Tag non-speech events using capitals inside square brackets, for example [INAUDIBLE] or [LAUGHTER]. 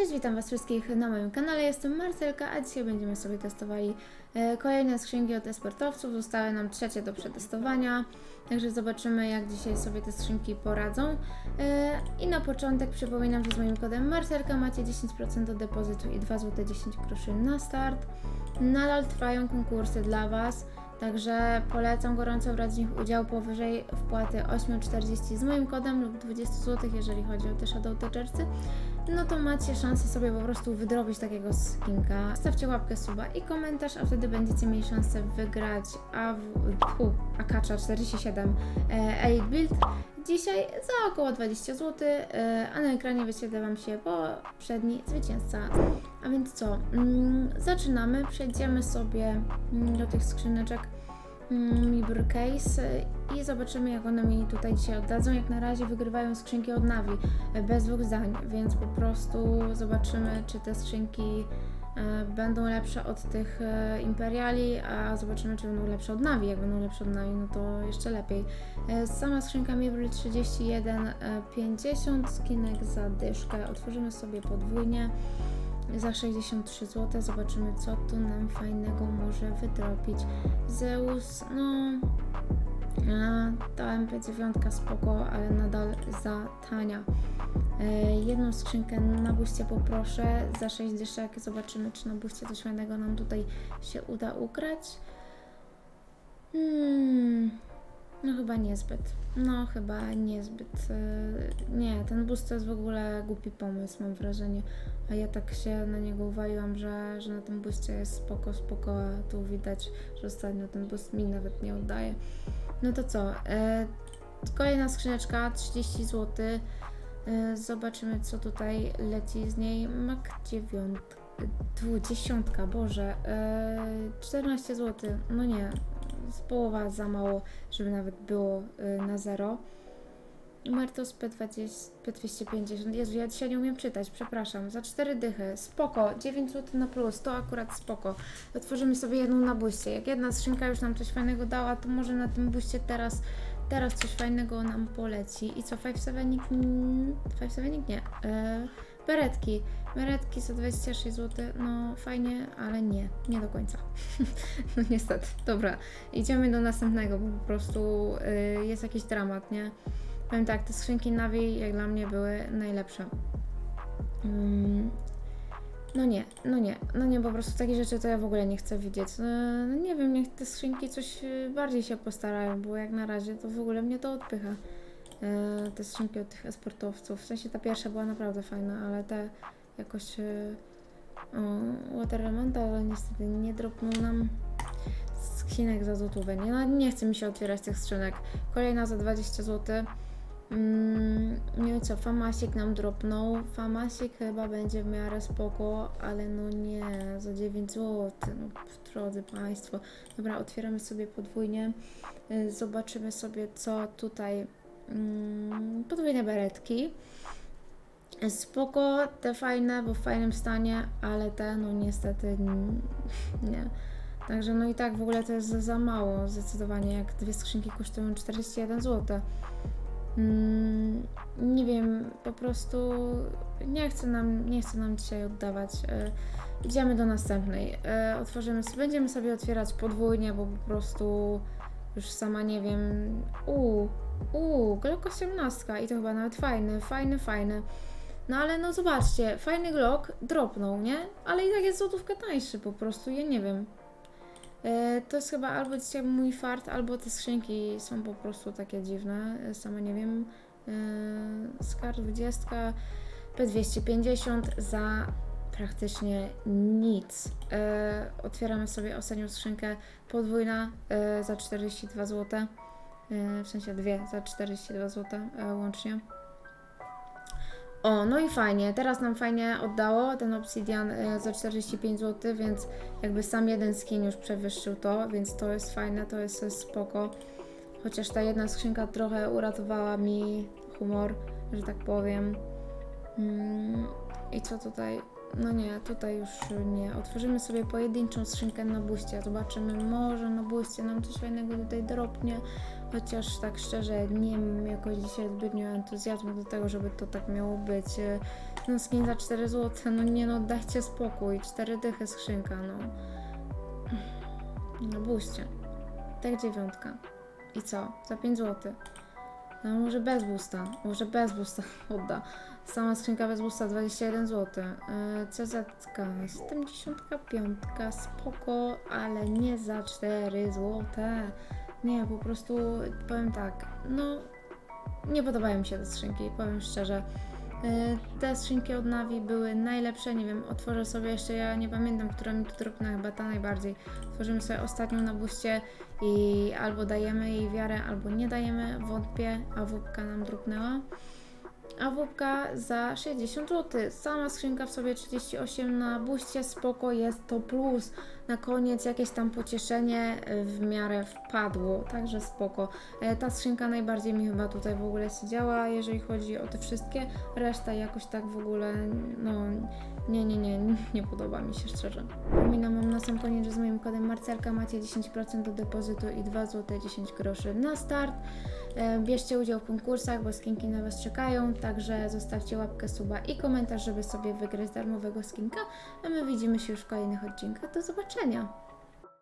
Cześć, witam Was wszystkich na moim kanale. Jestem Marcelka, a dzisiaj będziemy sobie testowali e, kolejne skrzynki od e-sportowców. Zostały nam trzecie do przetestowania, także zobaczymy, jak dzisiaj sobie te skrzynki poradzą. E, I na początek przypominam, że z moim kodem Marcelka macie 10% do depozytu i 2 zł 10 groszy na start. Nadal trwają konkursy dla Was. Także polecam gorąco brać w nich udział powyżej wpłaty 8,40 z moim kodem lub 20 zł, jeżeli chodzi o te Shadow Touchersy no to macie szansę sobie po prostu wydrobić takiego skinka. Stawcie łapkę, suba i komentarz, a wtedy będziecie mieli szansę wygrać a u, Akacza 47 e, Elite Build dzisiaj za około 20 zł, e, a na ekranie wyświetla Wam się poprzedni zwycięzca. A więc co? Mm, zaczynamy, przejdziemy sobie mm, do tych skrzyneczek Mibur Case i zobaczymy jak one mi tutaj dzisiaj oddadzą. Jak na razie wygrywają skrzynki od Navi y, bez dwóch zdań, więc po prostu zobaczymy czy te skrzynki y, będą lepsze od tych y, Imperiali, a zobaczymy czy będą lepsze od Navi. Jak będą lepsze od Navi, no to jeszcze lepiej. Sama skrzynka Mibur 31,50 skinek za dyszkę. Otworzymy sobie podwójnie za 63 zł. Zobaczymy, co tu nam fajnego może wydropić. Zeus, no. Ta MP9 spoko, ale nadal za tania. E, jedną skrzynkę na buście poproszę za 6 dyszek. Zobaczymy, czy na buście coś fajnego nam tutaj się uda ugrać. Hmm. No chyba niezbyt. No chyba niezbyt. e, Nie, ten boost to jest w ogóle głupi pomysł, mam wrażenie. A ja tak się na niego uwaliłam, że, że na tym boostie jest spoko, spoko, a tu widać, że ostatnio ten boost mi nawet nie oddaje. No to co? E, kolejna skrzyneczka, 30 zł. E, zobaczymy, co tutaj leci z niej. Mac 9. Dwudziesiątka, Boże. E, 14 zł. No nie, z połowa za mało, żeby nawet było y, na zero. Martos P20, P250. Jezu, ja dzisiaj nie umiem czytać, przepraszam. Za 4 dychy. Spoko. 9 zł na plus. To akurat spoko. Otworzymy sobie jedną na buście. Jak jedna skrzynka już nam coś fajnego dała, to może na tym buście teraz, teraz coś fajnego nam poleci. I co? 5-7 5-7 nie. E, beretki. Beretki za 26 zł. No fajnie, ale nie. Nie do końca. [LAUGHS] no niestety. Dobra. Idziemy do następnego, bo po prostu y, jest jakiś dramat, nie? Powiem tak, te skrzynki Navi jak dla mnie były najlepsze. Mm, no nie, no nie, no nie, po prostu takie rzeczy to ja w ogóle nie chcę widzieć. No, no nie wiem, niech te skrzynki coś y, bardziej się postarają, bo jak na razie to w ogóle mnie to odpycha. E, te skrzynki od tych esportowców. W sensie ta pierwsza była naprawdę fajna, ale te jakoś y, o, Water Elemental, ale niestety nie dropnął nam skrzynek za złotówę. Nie, no, nie chce mi się otwierać tych skrzynek. Kolejna za 20 zł. Mm, wiem co, Famasik nam dropnął. Famasik chyba będzie w miarę spoko, ale no nie, za 9 zł. No, drodzy Państwo. Dobra, otwieramy sobie podwójnie. Y, Zobaczymy sobie, co tutaj. Mm, podwójne beretki. Spoko, te fajne, bo w fajnym stanie, ale te no niestety nie. Także no i tak w ogóle to jest za, mało zdecydowanie, jak dwie skrzynki kosztują 41 zł. Mm, nie wiem, po prostu nie chcę nam, nie chcę nam dzisiaj oddawać. E, idziemy do następnej. E, otworzymy, będziemy sobie otwierać podwójnie, bo po prostu już sama nie wiem. Uuu, uuu, Glock 18 i to chyba nawet fajny, fajny, fajny. No ale no zobaczcie, fajny Glock dropnął, nie? Ale i tak jest złotówka tańszy po prostu, ja nie wiem. E, To jest chyba albo dzisiaj mój fart, albo te skrzynki są po prostu takie dziwne. E, Sama nie wiem. E, Skar 20, P250 za praktycznie nic. E, Otwieramy sobie ostatnią skrzynkę podwójna e, za 42 zł. E, W sensie dwie za 42 zł e, łącznie. O, no i fajnie. Teraz nam fajnie oddało ten Obsidian e, za 45 zł, więc jakby sam jeden skin już przewyższył to, więc to jest fajne, to jest spoko. Chociaż ta jedna skrzynka trochę uratowała mi humor, że tak powiem. Mm, I co tutaj? No nie, tutaj już nie. Otworzymy sobie pojedynczą skrzynkę na buście. Zobaczymy, może na buście nam coś fajnego tutaj dropnie. Chociaż tak szczerze nie mam jakoś dzisiaj zbytnio entuzjazmu do tego, żeby to tak miało być. E, No skin za 4 zł, no nie no, dajcie spokój, 4 dychy skrzynka, no. No buźcie. Tak dziewiątka. I co? Za 5 zł. No może bez busta, może bez busta [LAUGHS] odda. Sama skrzynka bez busta 21 zł. Yy, CZ 75, spoko, ale nie za 4 zł. Nie, po prostu powiem tak, no nie podobają mi się te skrzynki, powiem szczerze. Yy, Te skrzynki od Navi były najlepsze, nie wiem, otworzę sobie jeszcze, ja nie pamiętam, która mi tu dropna, chyba ta najbardziej. Tworzymy sobie ostatnią na buście i albo dajemy jej wiarę, albo nie dajemy, wątpię, a wódka nam drupnęła. A wódka za 60 zł. Sama skrzynka w sobie 38 na buście, spoko, jest to plus. Na koniec jakieś tam pocieszenie y, w miarę wpadło, także spoko. E, Ta skrzynka najbardziej mi chyba tutaj w ogóle siedziała, jeżeli chodzi o te wszystkie. Reszta jakoś tak w ogóle, no nie, nie, nie, nie podoba mi się szczerze. Przypominam Wam na sam koniec, że z moim kodem Marcelka macie 10% do depozytu i 2 zł 10 groszy na start. E, Bierzcie udział w konkursach, bo skinki na Was czekają, także zostawcie łapkę, suba i komentarz, żeby sobie wygrać darmowego skinka, a my widzimy się już w kolejnych odcinkach. Do zobaczenia! 괜찮아.